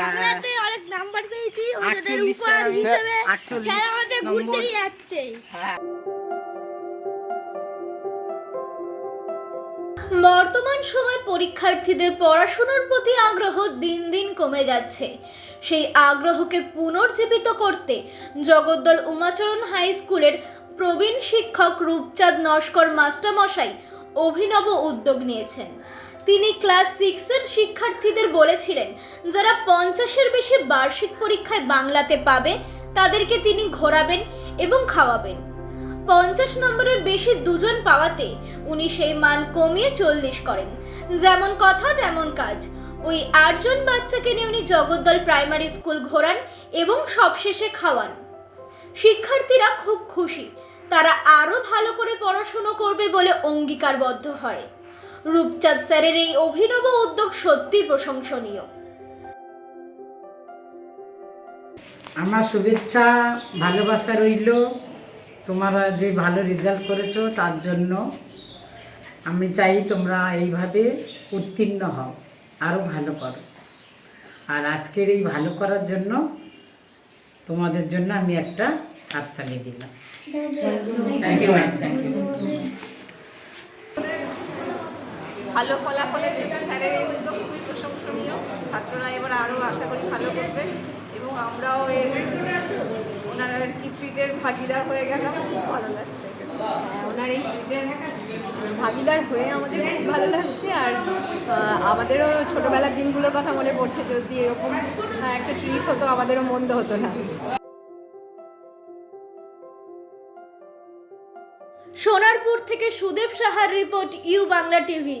বাংলাতে অনেক নাম্বার পেয়েছি ওদের উপহার হিসেবে স্যার আমাদের ঘুরতে নিয়ে যাচ্ছে। বর্তমান সময় পরীক্ষার্থীদের পড়াশোনার প্রতি আগ্রহ দিন দিন কমে যাচ্ছে। সেই আগ্রহকে পুনর্জীবিত করতে জগদ্দল উমাচরণ হাই স্কুলের প্রবীণ শিক্ষক রূপচাঁদ নস্কর মাস্টারমশাই অভিনব উদ্যোগ নিয়েছেন। তিনি ক্লাস সিক্সের শিক্ষার্থীদের বলেছিলেন, যারা পঞ্চাশের বেশি বার্ষিক পরীক্ষায় বাংলাতে পাবে, তাদেরকে তিনি ঘোরাবেন এবং খাওয়াবেন। পঞ্চাশ নম্বরের বেশি দুজন পাওয়াতে উনি সেই মান কমিয়ে চল্লিশ করেন। যেমন কথা, তেমন কাজ। ওই আটজন বাচ্চাকে নিয়ে উনি জগদ্দল প্রাইমারি স্কুল ঘোরান এবং সবশেষে খাওয়ান। শিক্ষার্থীরা খুব খুশি। তারা আরও ভালো করে পড়াশুনো করবে বলে অঙ্গীকারবদ্ধ হয়। রূপচাঁদ স্যারের এই অভিনব উদ্যোগ সত্যি প্রশংসনীয়। আমার শুভেচ্ছা ভালোবাসা রইল। তোমরা যে ভালো রেজাল্ট করেছ তার জন্য আমি চাই তোমরা এইভাবে উত্তীর্ণ হও আরও ভালো করো। আর আজকের এই ভালো করার জন্য তোমাদের জন্য আমি একটা হাততালি দিলাম। Thank you ma'am thank you ভালো ফলাফলের স্যারের এই উদ্যোগ খুবই প্রশংসনীয়। ছাত্ররা এবার আরও আশা করি ভালো করবে এবং আমরাও এর ওনার কি ট্রিটের ভাগিদার হয়ে গেলাম খুব ভালো লাগছে। হ্যাঁ, ওনার এই ট্রিটের ভাগিদার হয়ে আমাদের খুব ভালো লাগছে আর আমাদেরও ছোটোবেলার দিনগুলোর কথা মনে পড়ছে যদি এরকম একটা ট্রিট হতো আমাদেরও মন্দ হতো না। সোনারপুর থেকে সুদেব সাহার report U Bangla TV.